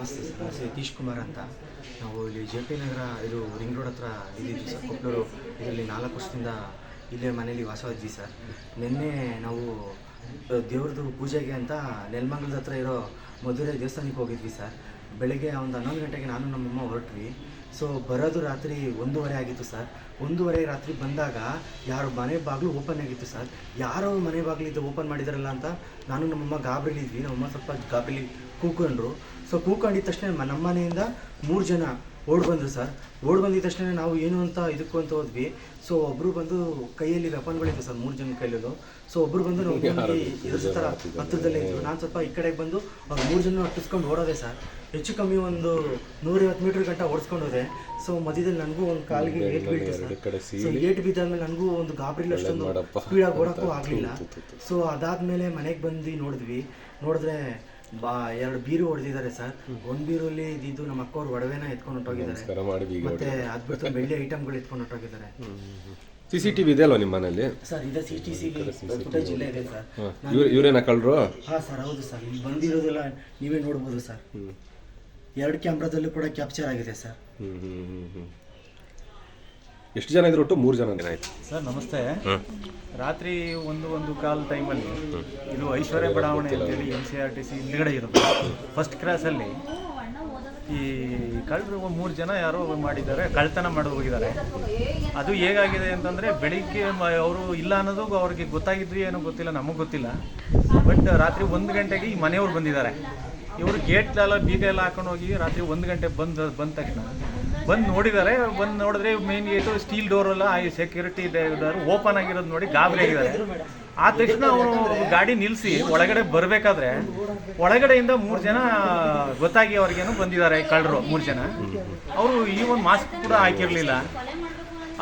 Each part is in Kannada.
ನಮಸ್ತೆ ಸರ್ ಯತೀಶ್ ಕುಮಾರ್ ಅಂತ ನಾವು ಇಲ್ಲಿ ಜೆ ಪಿ ನಗರ, ಇದು ರಿಂಗ್ ರೋಡ್ ಹತ್ರ ಇದ್ದೀವಿ ಸರ್ ಕೊಪ್ಪಳೂರು ಇದರಲ್ಲಿ ನಾಲ್ಕು ವರ್ಷದಿಂದ ಇಲ್ಲೇ ಮನೇಲಿ ವಾಸವಾಗಿದ್ವಿ ಸರ್. ನಿನ್ನೆ ನಾವು ದೇವ್ರದ್ದು ಪೂಜೆಗೆ ಅಂತ ನೆಲಮಂಗಲದ ಹತ್ರ ಇರೋ ಮಧುರೆ ದೇವಸ್ಥಾನಕ್ಕೆ ಹೋಗಿದ್ವಿ ಸರ್. ಬೆಳಗ್ಗೆ ಒಂದು ಹನ್ನೊಂದು ಗಂಟೆಗೆ ನಾನು ನಮ್ಮಮ್ಮ ಹೊರಟ್ವಿ. ಸೊ ಬರೋದು ರಾತ್ರಿ ಒಂದೂವರೆ ಆಗಿತ್ತು ಸರ್ ಒಂದೂವರೆ ರಾತ್ರಿ ಬಂದಾಗ ಯಾರು ಮನೆ ಬಾಗಿಲು ಓಪನ್ ಆಗಿತ್ತು ಸರ್ ಯಾರೋ ಮನೆ ಬಾಗಿಲಿದ್ದು ಓಪನ್ ಮಾಡಿದಾರಲ್ಲ ಅಂತ ನಾನು ನಮ್ಮಮ್ಮ ಗಾಬರಿಲಿದ್ವಿ ನಮ್ಮಮ್ಮ ಸ್ವಲ್ಪ ಗಾಬರಿಲಿ ಕೂಕೊಂಡ್ರು. ಸೊ ಕೂಕೊಂಡಿದ್ದ ತಕ್ಷಣ ನಮ್ಮ ಮನೆಯಿಂದ ಮೂರು ಜನ ಓಡ್ ಬಂದರು ಸರ್. ಓಡ್ ಬಂದಿದ ತಕ್ಷಣ ನಾವು ಏನು ಅಂತ ಇದಕ್ಕೂ ಅಂತ ಹೋದ್ವಿ. ಸೊ ಒಬ್ರು ಬಂದು ಕೈಯಲ್ಲಿ ವೆಪನ್ಗಳಿತ್ತು ಸರ್ ಮೂರು ಜನ ಕೈಯಲ್ಲೂ ಸೊ ಒಬ್ರು ಬಂದು ನಾವು ಎದುರಿಸೋ ಥರ ಹತ್ತಿರದಲ್ಲೇ ಇದ್ರು. ನಾನು ಸ್ವಲ್ಪ ಈ ಕಡೆಗೆ ಬಂದು ಅವ್ರು ಮೂರು ಜನ ಹತ್ತಿಸ್ಕೊಂಡು ಓಡೋದೆ ಸರ್. ಹೆಚ್ಚು ಕಮ್ಮಿ ಒಂದು ನೂರೈವತ್ತು ಮೀಟರ್ ಗಂಟ ಓಡಿಸ್ಕೊಂಡು ಹೋದೆ. ಸೊ ಮಧ್ಯದಲ್ಲಿ ನನಗೂ ಒಂದು ಕಾಲಿಗೆ ಏಟ್ ಬೀಳ್ತು ಸರ್. ಸೊ ಏಟ್ ಬಿದ್ದಾದ್ಮೇಲೆ ನನಗೂ ಒಂದು ಗಾಬರಿಲಿ ಅಷ್ಟೊಂದು ಸ್ಪೀಡಾಗಿ ಓಡೋಕ್ಕೂ ಆಗಲಿಲ್ಲ. ಸೊ ಅದಾದ್ಮೇಲೆ ಮನೆಗೆ ಬಂದು ನೋಡಿದ್ವಿ. ನೋಡಿದ್ರೆ ಬಾ ಎರಡು ಬೀರು ಹೊಡೆದಿದ್ದಾರೆ ಸರ್. ಒಂದು ಬೀರಲ್ಲಿ ಇದ್ದಿದ್ದು ನಮ್ಮ ಅಕ್ಕವ್ರು ಒಡವೆನ ಎತ್ಕೊಂಡು ಹೊಟ್ಟೋಗಿದ್ದಾರೆ ಮತ್ತೆ ಅದ್ಬಿಟ್ಟು ಬೆಳ್ಳಿ ಐಟಮ್ಗಳು ಎತ್ಕೊಂಡು ಹೊಟ್ಟೋಗಿದ್ದಾರೆ ಸಿ ಸಿ ಟಿ ವಿ ಇದೆ ಅಲ್ವಾ ನಿಮ್ಮ ಸರ್ ಇದೆ ಸಿ ಟಿ ಸಿ ಫುಟೇಜ್ ಇಲ್ಲ ಇದೆ ಸರ್. ಇವ್ರು ಇವರೇನ ಕಳ್ರು? ಹಾ ಸರ್ ಹೌದು ಸರ್. ಬಂದಿರೋದೆಲ್ಲ ನೀವೇ ನೋಡ್ಬೋದು ಸರ್. ಎರಡು ಕ್ಯಾಮ್ರಾದಲ್ಲೂ ಕೂಡ ಕ್ಯಾಪ್ಚರ್ ಆಗಿದೆ ಸರ್. ಹ್ಞೂ ಹ್ಞೂ ಹ್ಞೂ ಎಷ್ಟು ಜನ ಇದ್ರು ಒಟ್ಟು? ಮೂರು ಜನ ಆಯ್ತು. ಸರ್ ನಮಸ್ತೆ. ರಾತ್ರಿ ಒಂದು ಒಂದು ಕಾಲ್ ಟೈಮಲ್ಲಿ ಇದು ಐಶ್ವರ್ಯ ಬಡಾವಣೆ ಅಂತೇಳಿ N C R T C ಹಿಂದ್ಗಡೆ ಇರುತ್ತೆ ಫಸ್ಟ್ ಕ್ರಾಸಲ್ಲಿ ಈ ಕಳ್ಳರು ಮೂರು ಜನ ಯಾರೋ ಮಾಡಿದ್ದಾರೆ ಕಳ್ತನ ಮಾಡಿ ಹೋಗಿದ್ದಾರೆ. ಅದು ಹೇಗಾಗಿದೆ ಅಂತಂದರೆ ಬೆಳಿಗ್ಗೆ ಅವರು ಇಲ್ಲ ಅನ್ನೋದು ಅವ್ರಿಗೆ ಗೊತ್ತಾಗಿದ್ವಿ ಏನೋ ಗೊತ್ತಿಲ್ಲ ನಮಗೆ ಗೊತ್ತಿಲ್ಲ. ಬಟ್ ರಾತ್ರಿ ಒಂದು ಗಂಟೆಗೆ ಈ ಮನೆಯವ್ರು ಬಂದಿದ್ದಾರೆ. ಇವರು ಗೇಟ್ ಎಲ್ಲ ಬೀಗ ಎಲ್ಲ ಹಾಕೊಂಡು ಹೋಗಿ ರಾತ್ರಿ ಒಂದು ಗಂಟೆ ಬಂದ ಬಂದ ತಕ್ಷಣ ಬಂದು ನೋಡಿದ್ದಾರೆ ಬಂದು ನೋಡಿದ್ರೆ ಮೇನ್ ಗೇಟು ಸ್ಟೀಲ್ ಡೋರ್ ಎಲ್ಲ ಈ ಸೆಕ್ಯೂರಿಟಿ ಓಪನ್ ಆಗಿರೋದು ನೋಡಿ ಗಾಬರಿ ಆಗಿದ್ದಾರೆ ಆ ತಕ್ಷಣ ಅವರು ಗಾಡಿ ನಿಲ್ಲಿಸಿ ಒಳಗಡೆ ಬರಬೇಕಾದ್ರೆ ಒಳಗಡೆಯಿಂದ ಮೂರು ಜನ ಗೊತ್ತಾಗಿ ಅವ್ರಿಗೇನು ಬಂದಿದ್ದಾರೆ ಕಳ್ಳರು, ಮೂರು ಜನ. ಅವರು ಈ ಒಂದು ಮಾಸ್ಕ್ ಕೂಡ ಹಾಕಿರಲಿಲ್ಲ.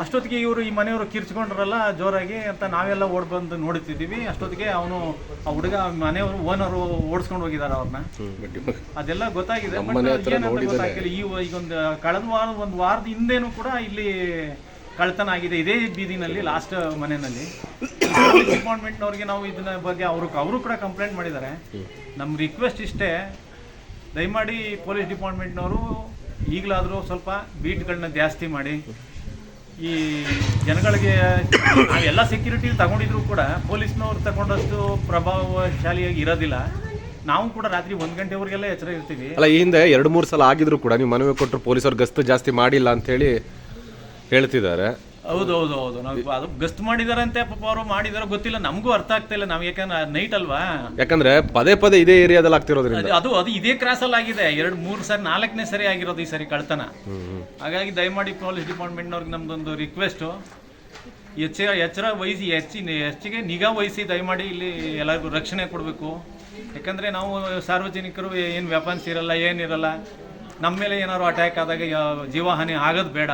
ಅಷ್ಟೊತ್ತಿಗೆ ಇವರು ಈ ಮನೆಯವರು ಕಿರ್ಚ್ಕೊಂಡ್ರಲ್ಲ ಜೋರಾಗಿ ಅಂತ ನಾವೆಲ್ಲ ಓಡ್ ಬಂದು ನೋಡ್ತಿದ್ದೀವಿ ಅಷ್ಟೊತ್ತಿಗೆ ಅವನು ಆ ಹುಡುಗ ಮನೆಯವರು ಓನರು ಓಡಿಸ್ಕೊಂಡು ಹೋಗಿದ್ದಾರೆ ಅವ್ರನ್ನ. ಅದೆಲ್ಲ ಗೊತ್ತಾಗಿದೆ ಬಟ್ ಏನಂತ ಗೊತ್ತಾಗಿಲ್ಲ ಈ ಈಗ ಒಂದು ಕಳೆದ ವಾರ ಒಂದು ವಾರದ ಹಿಂದೆನೂ ಕೂಡ ಇಲ್ಲಿ ಕಳ್ತನ ಆಗಿದೆ. ಇದೇ ಬೀದಿನಲ್ಲಿ ಲಾಸ್ಟ್ ಮನೆಯಲ್ಲಿ. ಡಿಪಾರ್ಟ್ಮೆಂಟ್ನವ್ರಿಗೆ ನಾವು ಇದನ್ನ ಬಗ್ಗೆ ಅವರು ಅವರು ಕೂಡ ಕಂಪ್ಲೇಂಟ್ ಮಾಡಿದ್ದಾರೆ. ನಮ್ಮ ರಿಕ್ವೆಸ್ಟ್ ಇಷ್ಟೇ. ದಯಮಾಡಿ ಪೊಲೀಸ್ ಡಿಪಾರ್ಟ್ಮೆಂಟ್ನವರು ಈಗಲಾದರೂ ಸ್ವಲ್ಪ ಬೀಟ್ಗಳನ್ನ ಜಾಸ್ತಿ ಮಾಡಿ. ಈ ಜನಗಳಿಗೆ ಎಲ್ಲ ಸೆಕ್ಯೂರಿಟಿ ತಗೊಂಡಿದ್ರು ಕೂಡ ಪೊಲೀಸ್ನವ್ರು ತಗೊಂಡಷ್ಟು ಪ್ರಭಾವಶಾಲಿಯಾಗಿ ಇರೋದಿಲ್ಲ. ನಾವು ಕೂಡ ರಾತ್ರಿ ಒಂದು ಗಂಟೆವರೆಗೆಲ್ಲ ಎಚ್ಚರ ಇರ್ತೀವಿ. ಅಲ್ಲ, ಈ ಹಿಂದೆ ಎರಡು ಮೂರು ಸಲ ಆಗಿದ್ರು ಕೂಡ ನೀವು ಮನವಿ ಕೊಟ್ಟರು ಪೊಲೀಸರು ಗಸ್ತು ಜಾಸ್ತಿ ಮಾಡಿಲ್ಲ ಅಂತ ಹೇಳಿ ಹೇಳ್ತಿದ್ದಾರೆ. ಹೌದು ಹೌದು ಹೌದು. ನಾವು ಅದು ಗಸ್ಟ್ ಮಾಡಿದಾರೆ ಅಂತ ಪಾಪ ಅವರು ಮಾಡಿದಾರೋ ಗೊತ್ತಿಲ್ಲ. ನಮಗೂ ಅರ್ಥ ಆಗ್ತಾ ಇಲ್ಲ. ನಾವು ಯಾಕಂದ್ರೆ ನೈಟ್ ಅಲ್ವಾ? ಯಾಕಂದ್ರೆ ಪದೇ ಪದೇ ಇದೇ ಏರಿಯಾದಲ್ಲಿ ಆಗ್ತಿರೋದ್ರಿಂದ. ಅದು- ಅದು ಅದು ಕ್ರಾಸ್ ಅಲ್ಲಿ ಆಗಿದೆ. ಎರಡು ಮೂರು ಸರಿ ನಾಲ್ಕನೇ ಸರಿ ಆಗಿರೋದು ಈ ಸರಿ ಕಳ್ತನ ಹಾಗಾಗಿ ದಯಮಾಡಿ ಪೊಲೀಸ್ ಡಿಪಾರ್ಟ್ಮೆಂಟ್ನವ್ರಿಗೆ ನಮ್ದೊಂದು ರಿಕ್ವೆಸ್ಟು ಎಚ್ಚ ಎಚ್ಚರ ವಹಿಸಿ ಹೆಚ್ಚಿ ಹೆಚ್ಚಿಗೆ ನಿಗಾ ವಹಿಸಿ ದಯಮಾಡಿ ಇಲ್ಲಿ ಎಲ್ಲರಿಗೂ ರಕ್ಷಣೆ ಕೊಡಬೇಕು. ಯಾಕಂದರೆ ನಾವು ಸಾರ್ವಜನಿಕರು ಏನು ವೆಪನ್ಸ್ ಇರಲ್ಲ ಏನಿರಲ್ಲ ನಮ್ಮ ಮೇಲೆ ಏನಾದ್ರು ಅಟ್ಯಾಕ್ ಆದಾಗ ಜೀವಹಾನಿ ಆಗೋದು ಬೇಡ.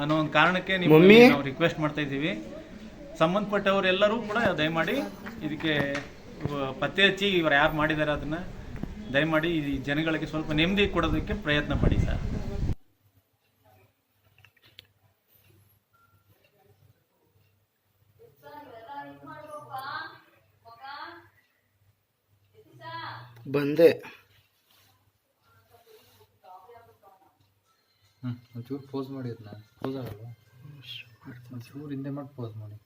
ಅನ್ನೋ ಒಂದು ಕಾರಣಕ್ಕೆ ನಿಮ್ಮಲ್ಲಿ ನಾವು ರಿಕ್ವೆಸ್ಟ್ ಮಾಡ್ತಾ ಇದ್ದೀವಿ. ಸಂಬಂಧಪಟ್ಟವರೆಲ್ಲರೂ ಕೂಡ ದಯಮಾಡಿ ಇದಕ್ಕೆ ಪತ್ತೆ ಹಚ್ಚಿ ಇವರು ಯಾರು ಮಾಡಿದ್ದಾರೆ ಅದನ್ನು ದಯಮಾಡಿ ಈ ಜನಗಳಿಗೆ ಸ್ವಲ್ಪ ನೆಮ್ಮದಿ ಕೊಡೋದಕ್ಕೆ ಪ್ರಯತ್ನ ಪಡಿ ಸರ್. ಬಂದೆ. ಹ್ಞೂ ಒಂಚೂರು ಪೋಸ್ ಮಾಡಿ ಅದನ್ನ ಪೋಸ್ ಆಗಲ್ಲ ಒಂಚೂರು ಹಿಂದೆ ಮಾಡಿ ಪೋಸ್ ಮಾಡಿ.